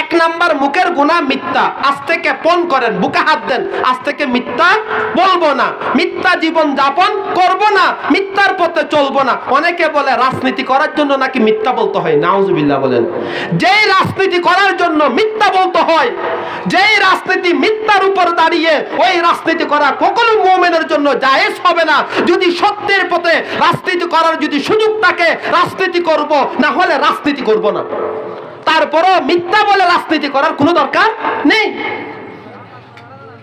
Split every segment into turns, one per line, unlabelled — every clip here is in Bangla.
এক নাম্বার মুখের গুণা মিথ্যা। আজ থেকে পণ করেন, বুকে হাত দেন, আজ থেকে মিথ্যা বলব না। মিথ্যা জীবন যাপন করব না, মিথ্যার পথে চলবো না। অনেকে বলে রাজনীতি করার জন্য নাকি মিথ্যা বলতে হয়? নাউজুবিল্লাহ বলেন। যেই রাজনীতি করার জন্য মিথ্যা বলতে হয়, যেই রাজনীতি মিথ্যার উপর দাঁড়িয়ে ওই রাজনীতি করা কখনো মুমিনের জন্য জায়েজ হবে না। যদি সত্যের পথে রাজনীতি করার যদি সুযোগ থাকে, রাজনীতি করব, না হলে রাজনীতি করব না। তারপরও মিথ্যা বলে রাজনীতি করার কোনো দরকার নেই।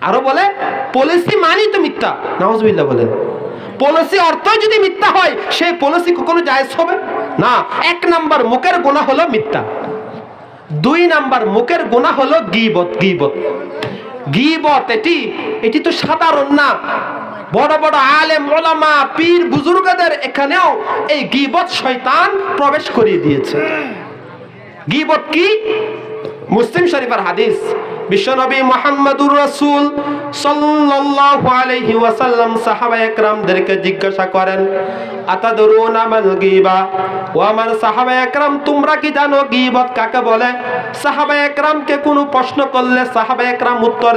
আরও বলে পলিসি মানি তো মিথ্যা। নওয়াজবিল্লাহ বলেন। পলিসি অর্থ যদি মিথ্যা হয় সেই পলিসি কখনো জায়েজ হবে? না, এক নাম্বার মুখের গোনা হলো মিথ্যা। দুই নাম্বার মুখের গোনা হলো গিবত গিবত। গিবত এটি এটি তো সাধারণ না। বড় বড় আলেম, ওলামা, পীর, বুজুর্গদের এখানেও এই গিবত শয়তান প্রবেশ করিয়ে দিয়েছে। গিবত কি? মুসলিম শরীফের হাদিস বিশ্বনবী মোহাম্মদুর রাসূল সাল্লাল্লাহু আলাইহি ওয়াসাল্লাম সাহাবা একরামদেরকে জিজ্ঞাসা করেন আতাদরুনা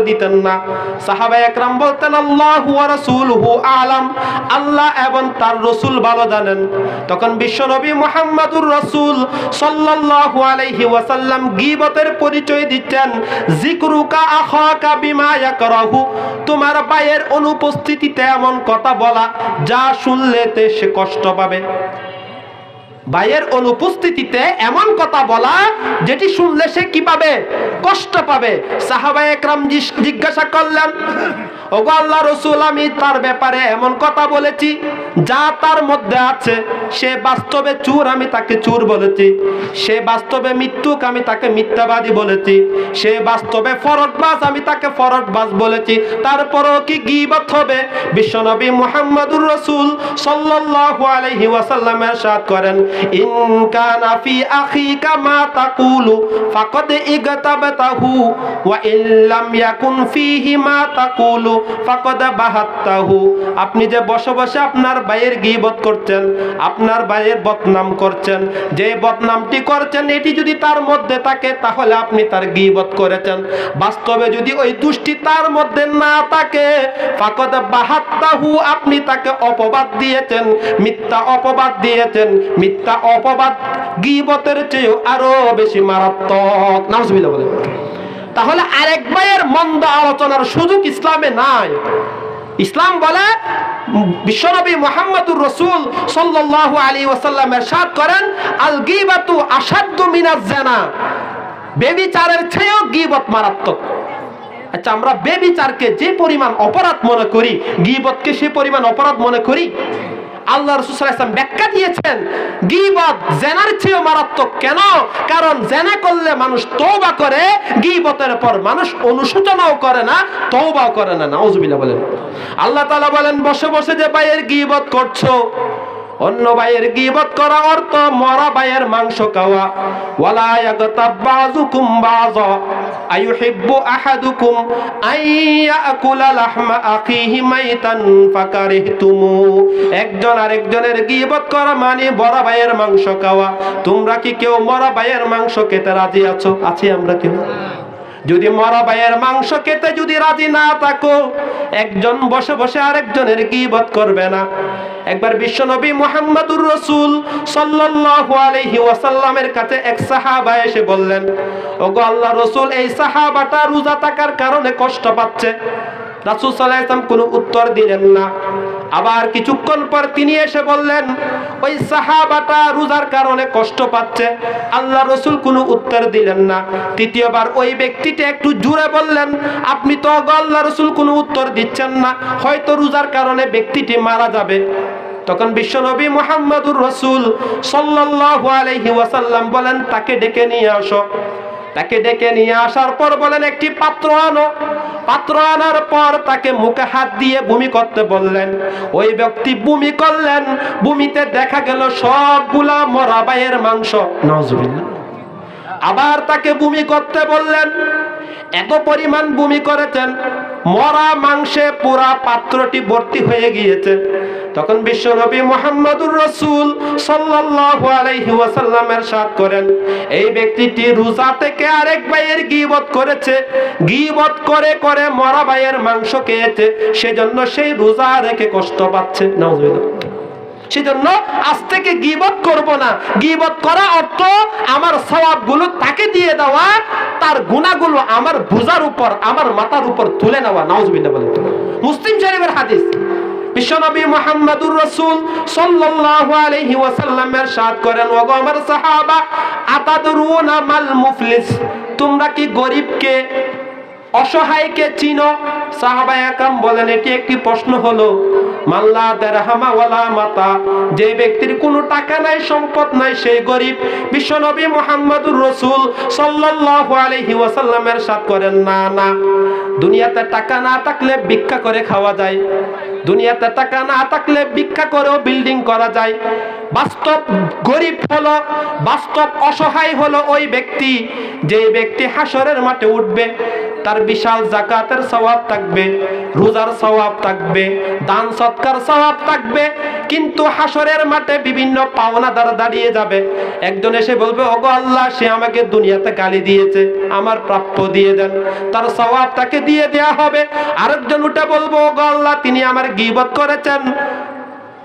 দিতেন তখন বিশ্বনবী মুহাম্মদুর রাসূল ওয়াসাল্লাম গীবতের পরিচয় দিচ্ছেন তোমার ভাইয়ের অনুপস্থিতিতে এমন কথা বলা, যা শুনলেতে সে কষ্ট পাবে। ভাইয়ের অনুপস্থিতিতে এমন কথা বলা, যেটি শুনলে সে কি পাবে? কষ্ট পাবে। সাহাবা একরাম জিজ্ঞাসা করলেন, ওগো আল্লাহ রসুল, আমি তার ব্যাপারে এমন কথা বলেছি, যা তার মধ্যে আছে। সে বাস্তবে চুর, আমি তাকে চুর বলেছি। সে বাস্তবে মৃত্যুক, আমি তাকে মিথ্যাবাদী বলেছি। সে বাস্তবে ফরটবাস আমি তাকে ফরটবাস বলেছি। তারপরও কি গিবত হবে? বিশ্বনবী মোহাম্মদুর রসুল সাল্লাহ আলহি ওয়াসাল্লামের সাথ করেন কানা ফি আখিকা মা তাকুলু, ফাকাদ ইগতাবতাহু, ওয়া ইন লাম ইয়াকুন ফিহি মা তাকুলু, ফাকাদ বাহাত্তাহু। আপনি যে বসে বসে আপনার ভাইয়ের গীবত করছেন, আপনার ভাইয়ের বদনাম করছেন, যে বদনামটি করছেন, এটি যদি তার মধ্যে থাকে, তাহলে আপনি তার গীবত করেছেন। বাস্তবে যদি ওই দুষ্টি তার মধ্যে না থাকে, ফাকদ বাহাত্তাহু, আপনি তাকে অপবাদ দিয়েছেন, মিথ্যা অপবাদ দিয়েছেন, মিথ্যা তা অপবাদ গিবতের চেয়েও আরও বেশি মারাত্মক। নাম সুবিধা বলে তাহলে আরেক ভাইয়ের মন্দ আলোচনার সুযোগ ইসলামে নাই। ইসলাম বলে, বিশ্বনবী মোহাম্মদুর রসুল সাল্লাল্লাহু আলী ওয়াসাল্লাম এরশাদ করেন, আল গিবাতু আসাদ্দু মিনাজ জানা। বেবিচারের চেয়েও গিবত মারাত্মক। আচ্ছা আমরা বেবিচারকে যে পরিমাণ অপরাধ মনে করি, গিবতকে সে পরিমাণ অপরাধ মনে করি? আল্লাহ রসুল সাল্লাল্লাহু আলাইহি ওয়াসাল্লাম ব্যাখ্যা দিয়েছেন, গীবত জেনার চেয়েও মারাত্মক। কেন? কারণ জেনা করলে মানুষ তওবা করে, গীবতের পর মানুষ অনুশোচনাও করে না, তওবাও করে না। নাউজুবিল্লাহ বলেন। আল্লাহ তালা বলেন, বসে বসে যে ভাইয়ের গীবত করছ, অন্য ভাইয়ের গীবত করা অর্থ মরা ভাইয়ের মাংস খাওয়া। ওয়ালা ইয়াগতাব বাযুকুম বাযা। আইয়ুহিব্বু আহাদুকুম আইয়াকুলা লাহমা আখিহি মাইতান ফাকারিহতুমু। একজন আরেকজনের গীবত করা মানে বড় ভাইয়ের মাংস খাওয়া। তোমরা কি কেউ মরা ভাইয়ের মাংস খেতে রাজি আছো? আছি আমরা কেউ। যদি মরা ভাইয়ের মাংস খেতে যদি রাজি না থাকো, একজন বসে বসে আরেকজনের গীবত করবে না। একবার বিশ্বনবী মোহাম্মদুর রসুল সাল্লাল্লাহু ওয়াসাল্লামের কাছে এক সাহাবা এসে বললেন, ওগো আল্লাহ রসুল, এই সাহাবাটা রোজা থাকার কারণে কষ্ট পাচ্ছে। রাসূল আলাইহি কোনো উত্তর দিলেন না। আবার কিছুক্ষণ পর তিনি এসে বললেন, ওই সাহাবাটা রোজার কারণে কষ্ট পাচ্ছে। আল্লাহ রসুল কোনো উত্তর দিলেন না। তৃতীয়বার ওই ব্যক্তিটা একটু জুড়ে বললেন, আপনি তো আল্লাহ রসুল কোনো উত্তর দিচ্ছেন না। হয়তো রোজার কারণে ব্যক্তিটি মারা যাবে। তখন বিশ্বনবী মোহাম্মদুর রসুল সাল্লাল্লাহু আলাইহি ওয়াসাল্লাম বলেন, তাকে ডেকে নিয়ে আসো। তাকে ডেকে নিয়ে আসার পর বলেন, একটি পাত্র আনো। পাত্র আনার পর তাকে মুখে হাত দিয়ে ভূমি করতে বললেন। ওই ব্যক্তি ভূমি করলেন। ভূমিতে দেখা গেল সবগুলা মরা বাইয়ের মাংস। নজবিল্লা আবার তাকে বমি করতে বললেন, এত পরিমাণ বমি করেছেন, মরা মাংসে পুরা পাত্রটি ভর্তি হয়ে গিয়েছে। তখন বিশ্বনবী মোহাম্মদুর রসুল সাল্লাল্লাহু আলাইহি সাথ করেন, এই ব্যক্তিটি রোজা থেকে আরেক ভাইয়ের গীবত করেছে, গীবত করে করে মরা ভাইয়ের মাংস খেয়েছে, সেজন্য সেই রোজা রেখে কষ্ট পাচ্ছে, নাউজুবিল্লাহ। সেজন্য আজ থেকে গিবত করব না। গিবত করা অর্থ আমার সওয়াবগুলো তাকে দিয়ে দেওয়া, তার গুণাগুলো আমার বোঝার উপর, আমার মাথার উপর তুলে নেওয়া। নাউজুবিল্লাহ বলেন তো। মুসলিম শরীফের হাদিস, বিশ্বনবী মুহাম্মদুর সাল্লাল্লাহু আলাইহি করেন, ওগো আমার সাহাবা, আতাদরুনা মাল মুফলিস, তোমরা কি গরিবকে, অসহায়কে চিনো? সাহাবা বলেন, এটি একটি প্রশ্ন হলো মাল্লা দেরহামা ওয়ালা মাতা। যে ব্যক্তির কোনো টাকা নাই, সম্পদ নাই, সেই গরিব। বিশ্বনবী মোহাম্মদুর রসুল সাল্লাল্লাহু আলাইহি ওয়াসাল্লামের সাথ করেন, না না, দুনিয়াতে টাকা না থাকলে ভিক্ষা করে খাওয়া যায়। দুনিয়াতে টাকা না থাকলে ভিক্ষা করেও বিল্ডিং করা যায়। বাস্তব গরিব হলো, বাস্তব অসহায় হলো ওই ব্যক্তি। যে ব্যক্তি হাসরের মাঠে উঠবে তার বিশাল জাকাতের সওয়াব থাকবে, রোজার সওয়াব থাকবে, দান সৎকার সওয়াব থাকবে, কিন্তু হাসরের মাঠে বিভিন্ন পাওনা পাওনাদার দাঁড়িয়ে যাবে। একজন এসে বলবে, ওগো আল্লাহ, সে আমাকে দুনিয়াতে গালি দিয়েছে, আমার প্রাপ্য দিয়ে দেন। তার সওয়াব তাকে দিয়ে দেয়া হবে। আরেকজন উঠে বলব, ওগো আল্লাহ, তিনি আমার গীবত করেছেন।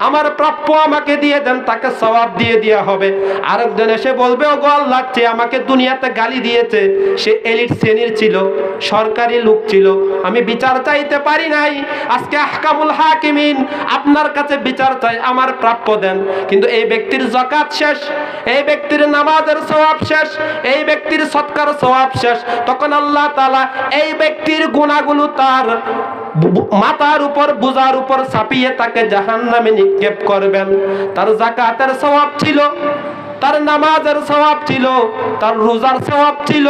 আমার প্রাপ্য আমাকে দিয়ে দেন, তাকে সওয়াব দিয়ে দেওয়া হবে। আরেকজন এসে বলবে ও গো আল্লাহ, যে আমাকে দুনিয়াতে গালি দিয়েছে, সে এলিট শ্রেণির ছিল, সরকারি লোক ছিল। আমি বিচার চাইতে পারি নাই। আজকে আহকামুল হাকিমিন আপনার কাছে বিচার চাই, আমার প্রাপ্য দেন। কিন্তু এই ব্যক্তির জকাত শেষ, এই ব্যক্তির নামাজের সওয়াব শেষ, এই ব্যক্তির সৎকার সওয়াব শেষ। তখন আল্লাহ তালা এই ব্যক্তির গুণাগুলো তার মাথার উপর, বুজার উপর ছাপিয়ে তাকে জাহান্নামে নিক্ষেপ করবেন। তার জাকাতের স্বভাব ছিল, তার নামাজের স্বভাব ছিল, তার রোজার স্বভাব ছিল,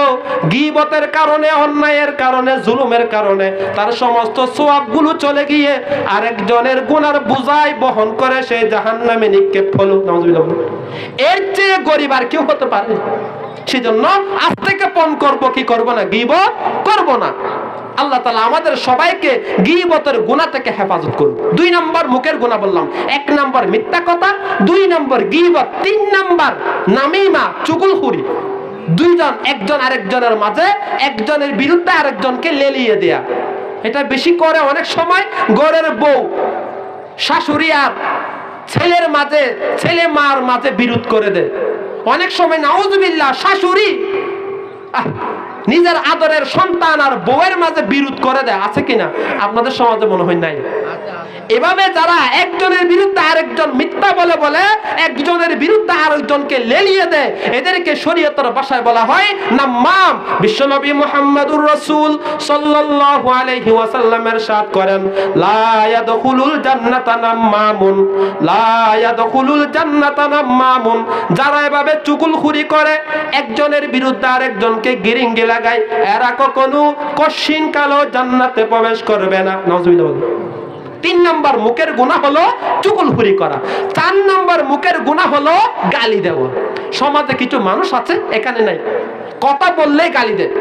গিবতের কারণে, অন্যায়ের কারণে, জুলুমের কারণে। তার সমস্ত স্বভাবগুলো চলে গিয়ে আরেকজনের গুনার বুঝাই বহন করে সে জাহান্নামে নিক্ষেপ হলো। এর চেয়ে গরিব আর কেউ হতে পারে। সেজন্য আজ থেকে পণ করব, কি করব না? গিবত করব না। আল্লাহ তালা আমাদের সবাইকে গিবতের গুণা থেকে হেফাজত করুন। দুই নম্বর মুখের গুণা বললাম। এক নম্বর মিথ্যা কথা, দুই নম্বর গিবত, তিন নম্বর নামিমা, চুগুলখুরি। দুইজন, একজন আরেকজনের মাঝে, একজনের বিরুদ্ধে আরেকজনকে লেলিয়ে দেয়া। এটা বেশি করে অনেক সময় গড়ের বউ, শাশুড়ি আর ছেলের মাঝে, ছেলে মার মাঝে বিরোধ করে দেয়। অনেক সময় নাউজুবিল্লাহ, শাশুড়ি নিজের আদরের সন্তান আর বউয়ের মাঝে বিরোধ করে দেয় আছে কিনা? আপনাদের সমাজে মনে হয় নাই? এভাবে যারা একজনের বিরুদ্ধে আরেকজন মিথ্যা বলে বলে একজনের বিরুদ্ধে আরেকজনকে লেলিয়ে দেয় এদেরকে শরীয়তের ভাষায় বলা হয় নাম্মাম। বিশ্বনবী মুহাম্মদুর রাসূল সাল্লাল্লাহু আলাইহি ওয়াসাল্লামের সাথ করেন লা ইয়াদখুলুল জান্নাতা নাম্মামুন লা ইয়াদখুলুল জান্নাতা নাম্মামুন। যারা এভাবে চুগুলখুরি করে একজনের বিরুদ্ধে আরেকজনকে গিরিং গিরিঙ্গি লাগায় এরা কখনো কশিন কালো জান্নাতে প্রবেশ করবে না। নাউজুবিল্লাহ তিন নম্বর মুখের গুণা হলো চুকুলখুরি করা। চার নম্বর মুখের গুণা হলো গালি দেওয়া। সমাজে কিছু মানুষ আছে, এখানে নাই। কথা বললেই গালি দেয়।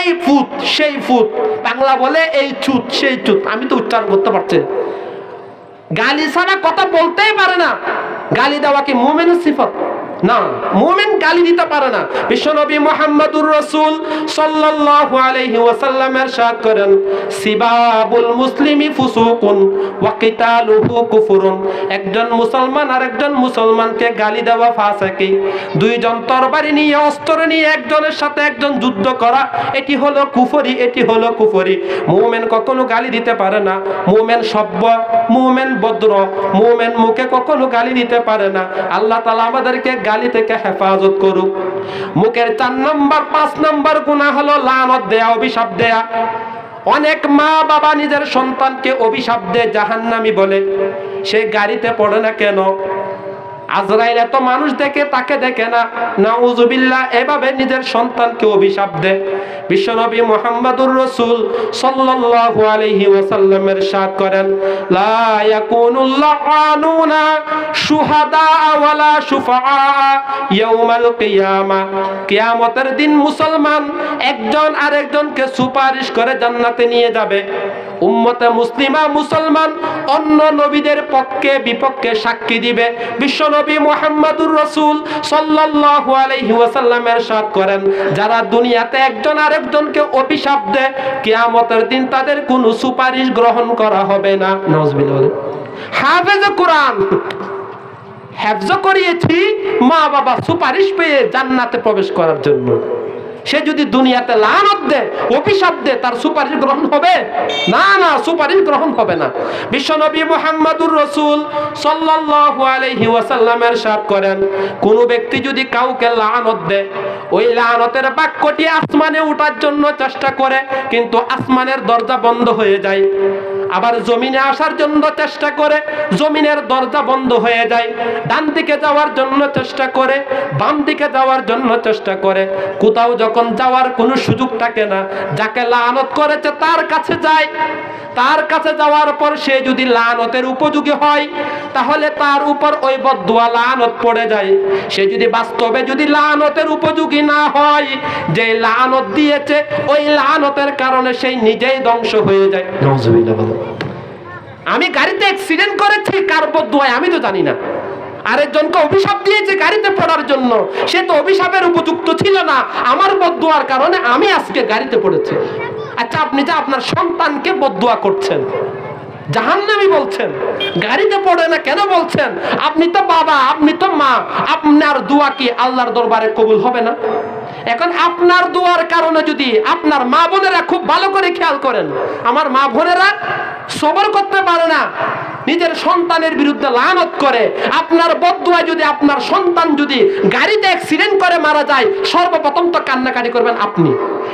এই ফুত সেই ফুত বাংলা বলে এই চুত, সেই চুত। আমি তো উচ্চারণ করতে পারছি গালি ছাড়া কথা বলতেই পারে না। গালি দেওয়া কি মুমেনের সিফত? না গালি দিতে পারে না। বিশ্বনবী সাল্লাল্লাহু আলাইহি করেন, সিবাবুল মুসলিমি ফুসুকুন ওয়া কিতালুহু কুফরুন। একজন মুসলমান আর একজন মুসলমানকে গালি দেওয়া ফাসিকি দুইজন তরবারি নিয়ে, অস্ত্র নিয়ে একজনের সাথে একজন যুদ্ধ করা, এটি হলো কুফরি, এটি হলো কুফরি। মুমিন কখনো গালি দিতে পারে না। মুমিন সভ্য, মুমিন ভদ্র, মুমিন মুখে কখনো গালি দিতে পারে না। আল্লাহ তাআলা আমাদেরকে গালি থেকে হেফাজত করুক। মুখের চার নম্বর, পাঁচ নম্বর গুণা হলো লানত দেয়া, অভিশাপ দেয়া। অনেক মা বাবা নিজের সন্তানকে অভিশাপ দেয়, জাহান্নামি বলে। সে গাড়িতে পড়ে না কেন? আজরাইল এত মানুষ দেখে, তাকে দেখে না। নাউজুবিল্লাহ, এভাবে নিজের সন্তানকে অভিশাপ দেয় বিশ্বনবী মুহাম্মদুর রাসূল সাল্লাল্লাহু আলাইহি ওয়াসাল্লামের সাথ করেন, লা আনুনা শুহাদা ওয়ালা শুফাআ ইয়াউমাল কিয়ামা। কিয়ামতের দিন মুসলমান একজন আরেকজনকে সুপারিশ করে জান্নাতে নিয়ে যাবে। উম্মতে মুসলিমা মুসলমান, অন্য নবীদের পক্ষে বিপক্ষে সাক্ষী দিবে। বিশ্বনবী মুহাম্মদুর রসুল সাল্লাল্লাহু আলাইহি ওয়াসাল্লামের সাথ করেন, যারা দুনিয়াতে একজন আরেকজনকে অভিশাপ দেয়, কিয়ামতের দিন তাদের কোনো সুপারিশ গ্রহণ করা হবে না। বলেন। হাফেজ কোরআন হ্যাফজ করিয়েছি মা বাবা সুপারিশ পেয়ে জান্নাতে প্রবেশ করার জন্য। সে যদি দুনিয়াতে লানত দেয় অভিশাপ দেয় তার সুপারিশ গ্রহণ হবে? না না, সুপারিশ গ্রহণ হবে না। বিশ্বনবী মুহাম্মাদুর রসুল সাল্লাল্লাহু আলাইহি ওয়াসাল্লামের সাথ করেন, কোন ব্যক্তি যদি কাউকে লানত দেয় ওই লানতের বাক্যটি আসমানে ওঠার জন্য চেষ্টা করে, কিন্তু আসমানের দরজা বন্ধ হয়ে যায়। আবার জমিনে আসার জন্য চেষ্টা করে, জমিনের দরজা বন্ধ হয়ে যায় ডান দিকে যাওয়ার জন্য চেষ্টা করে বাম দিকে যাওয়ার জন্য চেষ্টা করে। কোথাও যখন যাওয়ার কোনো সুযোগ থাকে না, যাকে লানত করেছে তার কাছে যায়। তার কাছে যাওয়ার পর সে যদি লানতের উপযোগী হয়, তাহলে তার উপর ওই বদুয়া লানত পড়ে যায়। সে যদি বাস্তবে যদি লানতের উপযোগী না হয়, যে লানত দিয়েছে, ওই লানতের কারণে সেই নিজেই ধ্বংস হয়ে যায়। আমি গাড়িতে অ্যাক্সিডেন্ট করেছি, কার বদুয়ায় আমি তো জানি না। আরেকজনকে অভিশাপ দিয়েছে গাড়িতে পড়ার জন্য। সে তো অভিশাপের উপযুক্ত ছিল না, আমার বদুয়ার কারণে আমি আজকে গাড়িতে পড়েছি। আচ্ছা আপনি যে আপনার সন্তানকে বদুয়া করছেন, জাহান্নামি বলছেন, গাড়িতে পড়ে না কেন বলছেন? আপনি তো বাবা, আপনি তো মা, আপনার দোয়া কি আল্লাহর দরবারে কবুল হবে না? এখন আপনার দোয়ার কারণে যদি আপনার মা বোনেরা খুব ভালো করে খেয়াল করেন, আমার মা বোনেরা সবর করতে পারে না, নিজের সন্তানের বিরুদ্ধে লানত করে, আপনার বদুয়া যদি আপনার সন্তান যদি গাড়িতে অ্যাক্সিডেন্ট করে মারা যায়, সর্বপ্রথম তো কান্নাকাটি করবেন আপনি।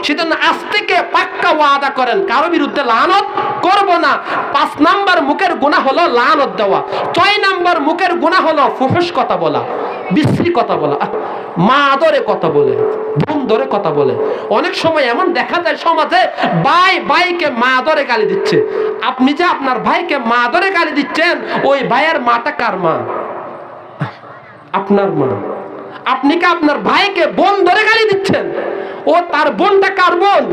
সেজন্য আজ থেকে পাক্কা ওয়াদা করেন, কারও বিরুদ্ধে লানত করব না। পাঁচ নাম্বার মুখের গুণা হলো লানত দেওয়া, ছয় নাম্বার মুখের গুণা হলো ফুহুস কথা বলা। বিশ্রী কথা বলা মা ধরে কথা বলে, বোন ধরে কথা বলে। অনেক সময় এমন দেখা যায় সমাজে ভাই ভাইকে মা ধরে গালি দিচ্ছে। আপনি যে আপনার ভাইকে মা ধরে গালি দিচ্ছেন, ওই ভাইয়ের মাটা কার মা? আপনার মা। আপনি কি আপনার ভাইকে বোন ধরে গালি দিচ্ছেন? ও তার বোনটা কার বোন?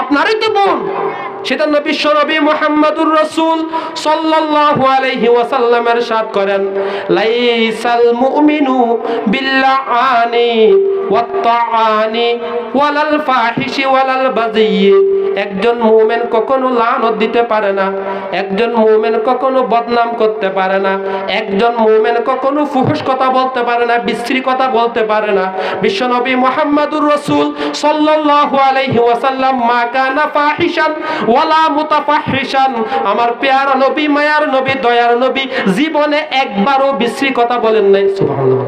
আপনারই তো বোন। সেটা সাল্লাল্লাহু আলাইহি ওয়াসাল্লামের সাথ করেন। লাইসাল মুমিনু বিল্লাআনি ওয়াত্তাআনি ওয়ালাল ফাহিশি ওয়ালাল বাযিয়্যি একজন মুমিন কখনো লানত দিতে পারে না, একজন মুমিন কখনো বদনাম করতে পারে না, একজন মুমিন কখনো ফুহুশ কথা বলতে পারে না, বিশ্রী কথা বলতে পারে না। বিশ্বনবী মুহাম্মদুর রাসূল সাল্লাল্লাহু আলাইহি ওয়াসাল্লাম মা কানা ফাহিশান ওয়ালা মুতাফাহিশান আমার পেয়ারা নবী, মায়ার নবী, দয়ার নবী, জীবনে একবারও বিশ্রী কথা বলেন নাই। সুবহানাল্লাহ।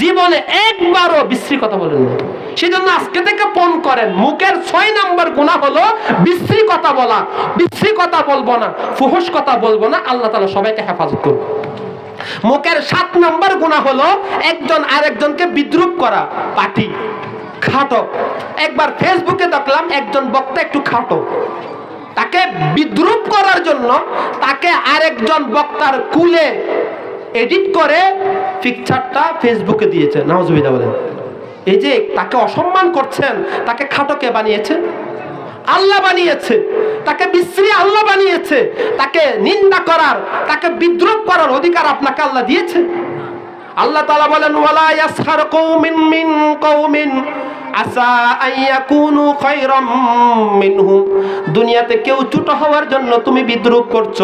জীবনে একবারও বিশ্রী কথা বলেন না সেই জন্য আজকে থেকে ফোন করেন। মুখের ছয় নাম্বার গুণা হলো বিশ্রী কথা বলা। বিশ্রী কথা বলব না ফুহস কথা বলব না। আল্লাহ তালা সবাইকে হেফাজত করুন। মুখের সাত নম্বর গুণা হলো একজন আরেকজনকে বিদ্রুপ করা, পাঠি। খাটো। একবার ফেসবুকে দেখলাম একজন বক্তা একটু খাটো। তাকে বিদ্রুপ করার জন্য তাকে আরেকজন বক্তার কুলে এডিট করে পিকচারটা ফেসবুকে দিয়েছে। নাওজুবিদা বলেন। এই যে তাকে অসম্মান করছেন, তাকে খাটো কে বানিয়েছে? আল্লাহ বানিয়েছে। তাকে বিশ্রী আল্লাহ বানিয়েছে। তাকে নিন্দা করার, তাকে বিদ্রুপ করার অধিকার আপনাকে আল্লাহ দিয়েছে। আল্লাহ তালা বলেন, ওয়ালা ইয়াসখার কওমিন মিন কওমিন আসা আইয়াকুনু খায়রাম মিনহুম দুনিয়াতে কেউ ছোট হওয়ার জন্য তুমি বিদ্রুপ করছ।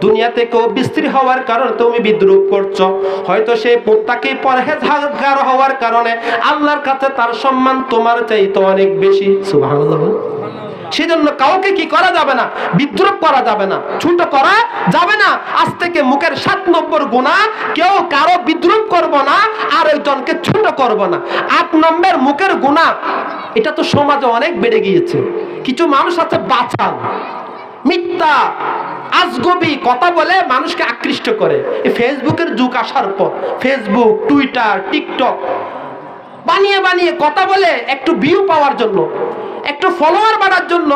দুনিয়াতে কেউ বিস্ত্রী হওয়ার কারণে তুমি বিদ্রুপ করছ। হয়তো সে মুত্তাকি পরহেজগার হওয়ার কারণে আল্লাহর কাছে তার সম্মান তোমার চাইতে অনেক বেশি। সুবহানাল্লাহ। সেজন্য কাউকে কি করা যাবে না? বিদ্রুপ করা যাবে না। ছোট করা যাবে না। আজ থেকে মুখের সাত নম্বর গুণা, কেউ কারও বিদ্রুপ করব না, আর একজনকে ছোট করব না। আট নম্বর মুখের গুণা, এটা তো সমাজে অনেক বেড়ে গিয়েছে। কিছু মানুষ আছে বাচাল, মিথ্যা, আজগবি, কথা বলে মানুষকে আকৃষ্ট করে। ফেসবুকের যুগ আসার পর, ফেসবুক, টুইটার, টিকটক, বানিয়ে বানিয়ে কথা বলে একটু ভিউ পাওয়ার জন্য। একটু ফলোয়ার বাড়ার জন্য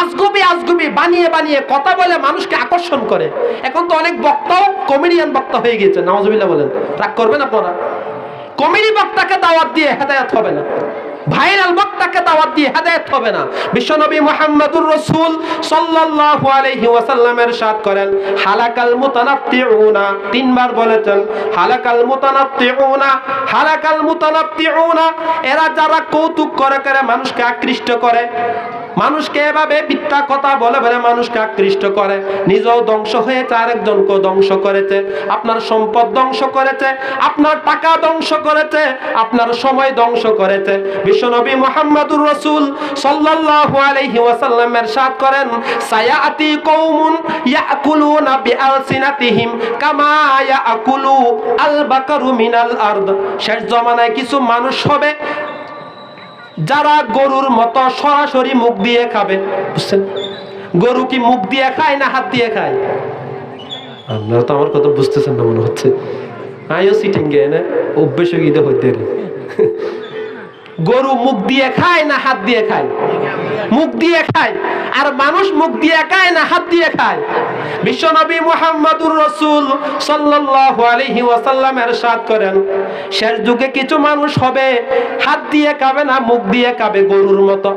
আজগুবি আজগুবি বানিয়ে বানিয়ে কথা বলে মানুষকে আকর্ষণ করে। এখন তো অনেক বক্তাও কমেডিয়ান বক্তা হয়ে গিয়েছে নওয়াজবিল্লাহ বলেন। রাগ করবেন আপনারা? কমেডি বক্তাকে দাওয়াত দিয়ে হেদায়াত হবে না। ভাইরাল বক্তাকে দাওয়াত দিয়ে হেদায়েত হবে না। বিশ্বনবী মুহাম্মদুর রাসূল সাল্লাল্লাহু আলাইহি ওয়াসাল্লামের সাথ করেন, হালাকাল মুতানাত্তিউনা। তিনবার বলেছেন, হালাকাল মুতানাত্তিউনা হালাকাল মুতানাত্তিউনা। এরা যারা কৌতুক করে করে মানুষকে আকৃষ্ট করে। মানুষকে এভাবে মিথ্যা কথা বলে বলে মানুষকে আকৃষ্ট করে। নিজেও ধ্বংস হয়েছে আরেকজনকেও ধ্বংস করেছে। আপনার সম্পদ ধ্বংস করেছে, আপনার টাকা ধ্বংস করেছে, আপনার সময় ধ্বংস করেছে। বিশ্বনবী মোহাম্মদুর রসুল সাল্লাল্লাহু আলাইহি ওয়াসাল্লাম এরশাদ করেন, সায়াতি কওমুন ইয়াকুলুনা বিআলসিনাতিহিম কামা ইয়াকুলু আল বাকারু মিনাল আরদ। শেষ জমানায় কিছু মানুষ হবে যারা গরুর মতো সরাসরি মুখ দিয়ে খাবে, বুঝছেন? গরু কি মুখ দিয়ে খায় না হাত দিয়ে খায়? আপনারা তো আমার কথা বুঝতেছেন না মনে হচ্ছে। আইও সিটিং গে না? অভ্যেস হইতে হইতে। গরু মুখ দিয়ে খায় না হাত দিয়ে খায়? মুখ দিয়ে খায়। আর মানুষ মুখ দিয়ে খায় না হাত দিয়ে খায়? বিশ্বনবী মুহাম্মদুর রসুল সাল্লাল্লাহু আলাইহি ওয়াসাল্লাম এরশাদ করেন, শেষ যুগে কিছু মানুষ হবে, হাত দিয়ে খাবে না মুখ দিয়ে খাবে গরুর মতো।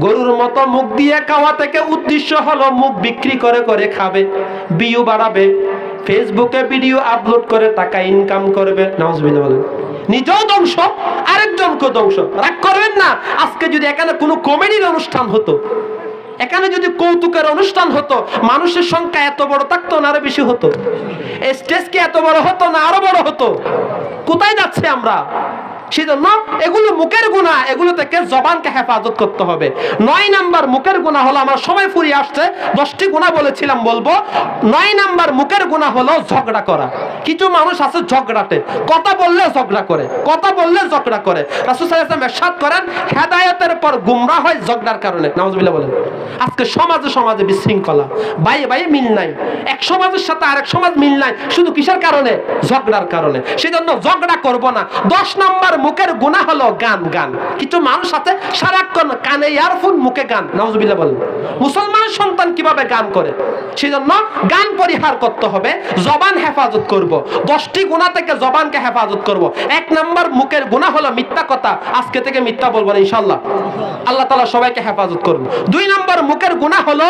গরুর মতো মুখ দিয়ে খাওয়া থেকে উদ্দেশ্য হলো মুখ বিক্রি করে করে খাবে বিউ বাড়াবে ফেসবুকে ভিডিও আপলোড করে টাকা ইনকাম করবে। নাউজুবিল্লাহ বলেন। নিজেও ধ্বংস আরেকজনকে ধ্বংস। রাগ করবেন না, আজকে যদি এখানে কোনো কমেডির অনুষ্ঠান হতো, এখানে যদি কৌতুকের অনুষ্ঠান হতো, মানুষের সংখ্যা এত বড় থাকতো না, আরও বেশি হতো। স্টেজ কি এত বড় হতো না, আরও বড় হতো। কোথায় যাচ্ছে আমরা? সেজন্য এগুলো মুখের গুণা এগুলো থেকে জবানকে হেফাজত করতে হবে। নয় নাম্বার মুখের গুণা হলো ফুরিয়ে আসছে, দশটি গুণা বলেছিলাম বলব। নয় নাম্বার মুখের গুণা হলো ঝগড়া করা। কিছু মানুষ আছে ঝগড়াতে, কথা বললে ঝগড়া করে, কথা বললে ঝগড়া করে। রাসুল এরশাদ করেন, হেদায়েতের পর গুমরা হয় ঝগড়ার কারণে। বলেন। আজকে সমাজে সমাজে বিশৃঙ্খলা বাইয়ে বাইয়ে মিল নাই। এক সমাজের সাথে আরেক সমাজ মিল নাই, শুধু কিসের কারণে? ঝগড়ার কারণে। সেজন্য ঝগড়া করব না। দশ নম্বর মুখের গুণা হলো গান গান। কিছু মানুষ আছে, সারাক্ষণ কানে ইয়ারফোন, মুখে গান। নাউজুবিল্লাহ বলেন। মুসলমান সন্তান কীভাবে গান করে? সেজন্য গান পরিহার করতে হবে, জবান হেফাজত করব। দশটি গুণা থেকে জবানকে হেফাজত করব। এক নম্বর, মুখের গুণা হলো মিথ্যা কথা। আজকে থেকে মিথ্যা বলব না ইনশাল্লাহ আল্লাহ তালা সবাইকে হেফাজত করুন। দুই নম্বর, মুখের গুণা হলো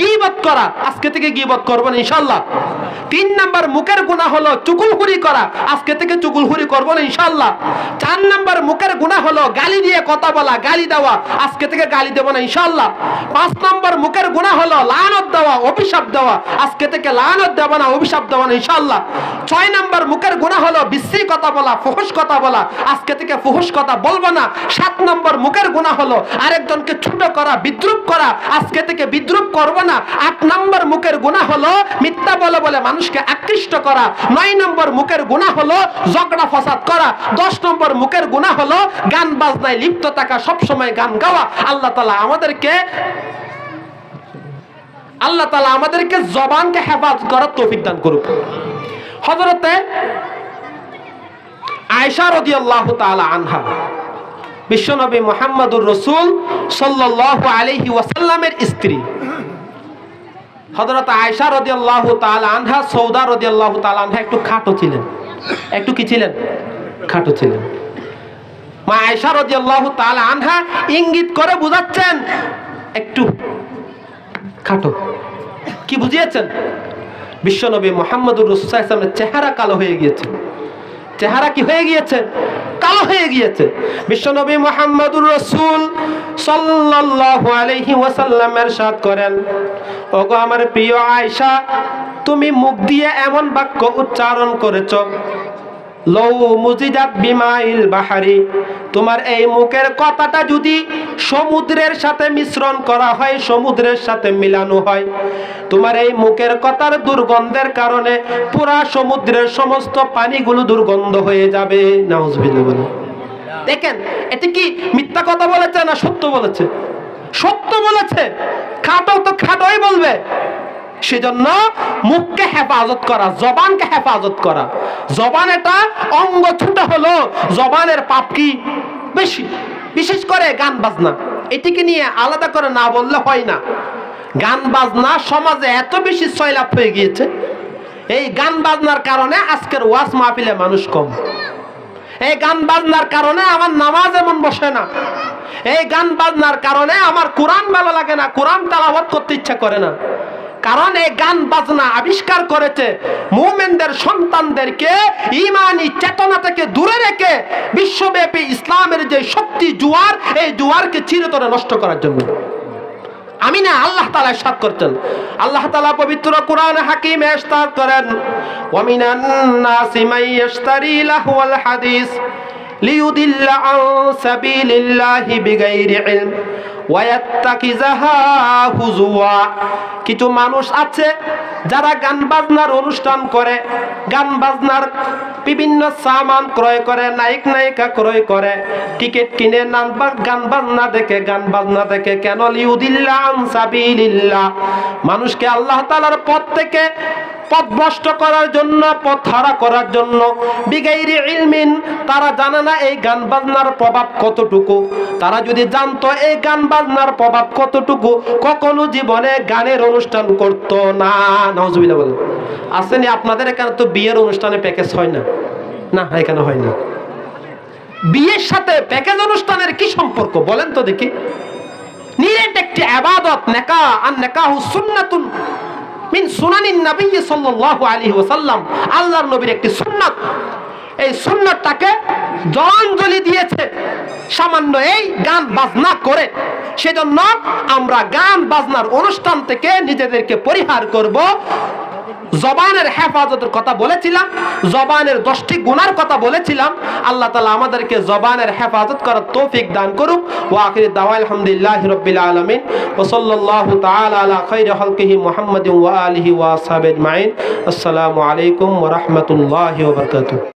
গিবত করা। আজকে থেকে গিবত করব না ইনশাল্লাহ তিন নম্বর, মুখের গুণা হলো চুকুলহুরি করা। আজকে থেকে চুকুলহুরি করব না ইনশাল্লাহ চার নম্বর মুখের গুণা হলো গালি দিয়ে কথা বলা, গালি দেওয়া। আজকে থেকে গালি দেবো না ইনশাল্লাহ পাঁচ নম্বর মুখের গুণা হলো লানত দেওয়া, অভিশাপ দেওয়া। আজকে থেকে লানত দেবো না, অভিশাপ দেবো না ইনশাল্লাহ ছয় নম্বর মুখের গুণা হলো বিশ্রী কথা বলা, ফুহুস কথা বলা। আজকে থেকে ফুহুস কথা বলব না। সাত নম্বর মুখের গুণা হলো আরেকজনকে ছোট করা, বিদ্রুপ করা। আজকে থেকে বিদ্রুপ করব না। আট নম্বর মুখের গুণা হলো মিথ্যা বলে বলে মানুষকে আকৃষ্ট করা। নয় নম্বর মুখের গুণা হলো ঝগড়া ফসাদ করা। দশ নম্বর মুখের গুণা হলো গান বাজনায় লিপ্ত থাকা, সবসময় গান গাওয়া। আল্লাহ তালা আমাদেরকে আল্লাহ তালা আমাদেরকে জবানকে হেফাজত করার তৌফিক দান করুক। হজরতে আয়সা রদি আল্লাহ তালা আনহা, বিশ্বনবী মোহাম্মদুর রসুল সাল্লাহ আলহি ওয়াসাল্লামের স্ত্রী। হজরত আয়সা রদি আল্লাহ আনহা, সৌদা রদি আল্লাহ আনহা একটু খাটো ছিলেন। একটু কি ছিলেন? খাটো ছিলেন। মা আয়সা রদি আল্লাহ তালা আনহা ইঙ্গিত করে বুঝাচ্ছেন, একটু খাটো। কি বুঝিয়েছেন? বিশ্বনবী মোহাম্মদুর রসুল ইসলামের চেহারা কালো হয়ে গিয়েছে। চেহারা কি হয়ে গিয়েছে? কালো হয়ে গিয়েছে। বিশ্বনবী মোহাম্মদুর রসুল সাল্লাল্লাহু আলাইহি ওয়াসাল্লাম এরশাদ করেন, ওগো আমার প্রিয় আয়েশা, তুমি মুখ দিয়ে এমন বাক্য উচ্চারণ করেছ লৌ মুজিদাত বিমাইল বাহারি। তোমার এই মুখের কথাটা যদি সমুদ্রের সাথে মিশ্রণ করা হয়, সমুদ্রের সাথে মিলানো হয়, তোমার এই মুখের কথার দুর্গন্ধের কারণে পুরা সমুদ্রের সমস্ত পানিগুলো দুর্গন্ধ হয়ে যাবে। নাউজবিল্লাহ বলে দেখেন এতে কি মিথ্যা কথা বলেছে না সত্য বলেছে? সত্য বলেছে। খাটো তো খাটোই বলবে। সেজন্য মুখকে হেফাজত করা, জবানকে হেফাজত করা। জবান এটা অঙ্গ ছোট হলো, জবানের পাপ কি? বেশি। বিশেষ করে গান বাজনা। এটিকে নিয়ে আলাদা করে না বললে হয় না। গান বাজনা সমাজে এত বেশি সয়লাভ হয়ে গিয়েছে। এই গান বাজনার কারণে আজকের ওয়াজ মাহফিলে মানুষ কম। এই গান বাজনার কারণে আমার নামাজ এমন বসে না। এই গান বাজনার কারণে আমার কোরআন ভালো লাগে না, কোরআন তালাবত করতে ইচ্ছা করে না। কারণ গান, বাজনা আবিষ্কার করেছে। মুমেনদের সন্তানদেরকে ইমানি চেতনা থেকে দূরে রেখে বিশ্বব্যাপী ইসলামের যে শক্তি জুয়ার, এই জুয়ারকে চিরতরে নষ্ট করার জন্য। আমি না আল্লাহ তালা সাত করতেন। আল্লাহ তালা পবিত্র কোরআন হাকিম এস্তাদ করেন, ওয়ামিনান নাসি মাই হাদিস লিয়ুদিল্লা আন সাবিলিল্লাহি বিগাইরি ইলম। কিছু মানুষ আছে যারা গান বাজনার অনুষ্ঠান করে, গান বাজনার বিভিন্ন সামান ক্রয় করে, নায়ক নায়িকা ক্রয় করে, টিকিট কিনে গান বাজনা দেখে, গান বাজনা দেখে, কেন লিউদিল্লা মানুষকে আল্লাহ তালার পথ থেকে পথভ্রষ্ট করার জন্য, পথ হারা করার জন্য। বিগাইরি ইলমিন, তারা জানে না এই গান বাজনার প্রভাব কতটুকু। তারা যদি জানতো এই গান বাজনার প্রভাব কতটুকু, কখনো জীবনে গানের অনুষ্ঠান করতো না। নজবিলা বলেন। আসেনি, আপনাদের এখানে তো বিয়ের অনুষ্ঠানে প্যাকেজ হয় না। না, এখানে হয় না। বিয়ের সাথে প্যাকেজ অনুষ্ঠানের কি সম্পর্ক? বলেন তো দেখি। নিরেট একটি আবাদত, নেকা আর নেকাহু সুন্নাতুন। মিন সুনানিন নবী সাল্লাল্লাহু আলাইহি ওয়াসাল্লাম। আল্লাহর নবীর একটি সুন্নাত। এই সুন্নাতটাকে জলাঞ্জলি দিয়েছে। সামান্য এই গান বাজনা করে। সেজন্য আমরা গান বাজনার অনুষ্ঠান থেকে নিজেদেরকে পরিহার করব। জবানের হেফাজতের কথা বলেছিলাম, জবানের দশটি গুণার কথা বলেছিলাম, আল্লাহ তালা আমাদেরকে জবানের হেফাজত করার তৌফিক দান করুক। ও আখির দাওয়া, আলহামদুলিল্লাহ রবিল আলমিন। ও সল্লাহ তালকি খালকিহি ওয়া আলহি ওয়া সাবেদ মাইন আসসালামু আলাইকুম ওরহমতুল্লাহ বারাকাতুহু।